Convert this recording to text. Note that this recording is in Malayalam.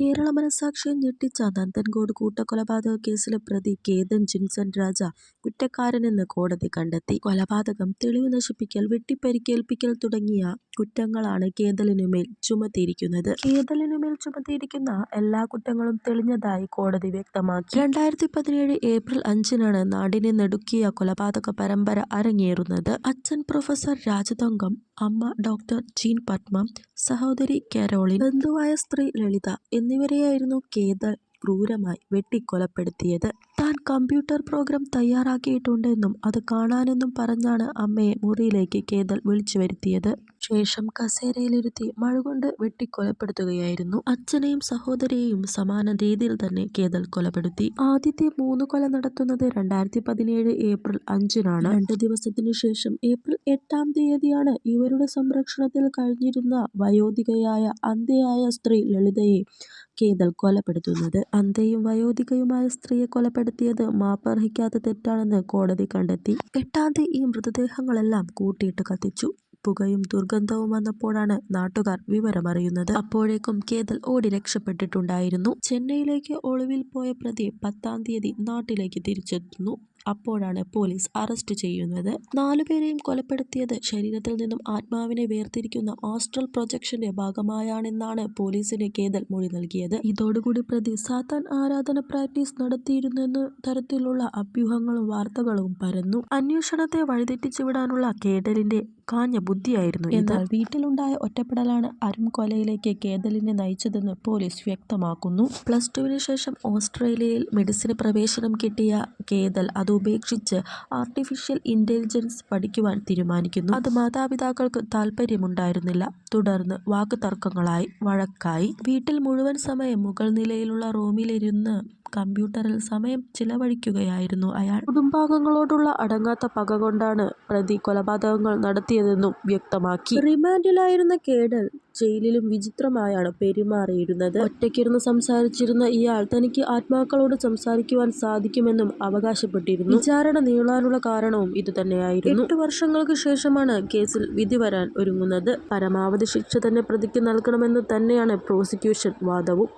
കേരള മനസാക്ഷിയെ ഞെട്ടിച്ച നന്ദൻകോട് കൂട്ടക്കൊലപാതക കേസിലെ പ്രതി കേതൻ ജിൻസൺ രാജ കുറ്റക്കാരനെന്ന് കോടതി കണ്ടെത്തി. കൊലപാതകം, തെളിവ് നശിപ്പിക്കൽ, വെട്ടിപ്പരിക്കേൽപ്പിക്കൽ തുടങ്ങിയ കുറ്റങ്ങളാണ് കേതലിനുമേൽ ചുമത്തിയിരിക്കുന്നത്. കേതലിനുമേൽ ചുമത്തിയിരിക്കുന്ന എല്ലാ കുറ്റങ്ങളും തെളിഞ്ഞതായി കോടതി വ്യക്തമാക്കി. രണ്ടായിരത്തി പതിനേഴ് ഏപ്രിൽ അഞ്ചിനാണ് നാടിനെ നെടുക്കിയ കൊലപാതക പരമ്പര അരങ്ങേറുന്നത്. അച്ഛൻ പ്രൊഫസർ രാജതങ്കം, അമ്മ ഡോക്ടർ ജീൻ പത്മ, സഹോദരി കരോളിൻ, ബന്ധുവായ സ്ത്രീ ലളിത എന്നിവരെയായിരുന്നു കേതൽ ക്രൂരമായി വെട്ടിക്കൊലപ്പെടുത്തിയത്. താൻ കമ്പ്യൂട്ടർ പ്രോഗ്രാം തയ്യാറാക്കിയിട്ടുണ്ടെന്നും അത് കാണാനെന്നും പറഞ്ഞാണ് അമ്മയെ മുറിയിലേക്ക് കേതൽ വിളിച്ചുവരുത്തിയത്. ശേഷം കസേരയിലിരുത്തി മഴുകൊണ്ട് വെട്ടിക്കൊലപ്പെടുത്തുകയായിരുന്നു. അച്ഛനെയും സഹോദരിയെയും സമാന രീതിയിൽ തന്നെ കേതൽ കൊലപ്പെടുത്തി. ആദ്യത്തെ മൂന്ന് കൊല നടത്തുന്നത് രണ്ടായിരത്തി പതിനേഴ് ഏപ്രിൽ അഞ്ചിനാണ്. രണ്ട് ദിവസത്തിനു ശേഷം ഏപ്രിൽ എട്ടാം തീയതിയാണ് ഇവരുടെ സംരക്ഷണത്തിൽ കഴിഞ്ഞിരുന്ന വയോധികയായ അന്ധയായ സ്ത്രീ ലളിതയെ കേതൽ കൊലപ്പെടുത്തുന്നത്. അന്ധയും വയോധികയുമായ സ്ത്രീയെ കൊലപ്പെടുത്തിയത് മാപ്പർഹിക്കാത്ത തെറ്റാണെന്ന് കോടതി കണ്ടെത്തി. എട്ടാംതി ഈ മൃതദേഹങ്ങളെല്ലാം കൂട്ടിയിട്ട് കത്തിച്ചു. പുകയും ദുർഗന്ധവും വന്നപ്പോഴാണ് നാട്ടുകാർ വിവരമറിയുന്നത്. അപ്പോഴേക്കും കേതൽ ഓടി രക്ഷപ്പെട്ടിട്ടുണ്ടായിരുന്നു. ചെന്നൈയിലേക്ക് ഒളിവിൽ പോയ പ്രതി പത്താം തീയതി നാട്ടിലേക്ക് തിരിച്ചെത്തുന്നു. അപ്പോഴാണ് പോലീസ് അറസ്റ്റ് ചെയ്യുന്നത്. നാലുപേരെയും കൊലപ്പെടുത്തിയത് ശരീരത്തിൽ നിന്നും ആത്മാവിനെ വേർതിരിക്കുന്ന ആസ്ട്രൽ പ്രൊജക്ഷന്റെ ഭാഗമായാണെന്നാണ് പോലീസിന് കേതൽ മൊഴി നൽകിയത്. ഇതോടുകൂടി പ്രതി സാത്താൻ ആരാധന പ്രാക്ടീസ് നടത്തിയിരുന്നെന്ന തരത്തിലുള്ള അഭ്യൂഹങ്ങളും വാർത്തകളും പരന്നു. അന്വേഷണത്തെ വഴിതെറ്റിച്ചുവിടാനുള്ള കേതലിന്റെ കാഞ്ഞ ബുദ്ധിയായിരുന്നു എന്നാൽ വീട്ടിലുണ്ടായ ഒറ്റപ്പെടലാണ് അരും കൊലയിലേക്ക് കേതലിനെ നയിച്ചതെന്ന് പോലീസ് വ്യക്തമാക്കുന്നു. പ്ലസ് ടുവിന് ശേഷം ഓസ്ട്രേലിയയിൽ മെഡിസിന് പ്രവേശനം കിട്ടിയ കേതൽ അതുപേക്ഷിച്ച് ആർട്ടിഫിഷ്യൽ ഇന്റലിജൻസ് പഠിക്കുവാൻ തീരുമാനിക്കുന്നു. അത് മാതാപിതാക്കൾക്ക് താല്പര്യമുണ്ടായിരുന്നില്ല തുടർന്ന് വാക്കുതർക്കങ്ങളായി വഴക്കായി. വീട്ടിൽ മുഴുവൻ സമയം മുകൾ നിലയിലുള്ള റൂമിലിരുന്ന് കമ്പ്യൂട്ടറിൽ സമയം ചിലവഴിക്കുകയായിരുന്നു അയാൾ. കുടുംബാംഗങ്ങളോടുള്ള അടങ്ങാത്ത പക കൊണ്ടാണ് പ്രതി കൊലപാതകങ്ങൾ നടത്തിയതെന്നും വ്യക്തമാക്കി. റിമാൻഡിലായിരുന്ന കേഡൽ ജയിലിലും വിചിത്രമായാണ് പെരുമാറിയിരുന്നത്. ഒറ്റയ്ക്കിരുന്ന് സംസാരിച്ചിരുന്ന ഇയാൾ തനിക്ക് ആത്മാക്കളോട് സംസാരിക്കുവാൻ സാധിക്കുമെന്നും അവകാശപ്പെട്ടിരുന്നു. വിചാരണ നീളാനുള്ള കാരണവും ഇതുതന്നെയായിരുന്നു. എട്ട് വർഷങ്ങൾക്ക് ശേഷമാണ് കേസിൽ വിധി വരാൻ ഒരുങ്ങുന്നത്. പരമാവധി ശിക്ഷ തന്നെ പ്രതിക്ക് നൽകണമെന്ന് തന്നെയാണ് പ്രോസിക്യൂഷൻ വാദവും.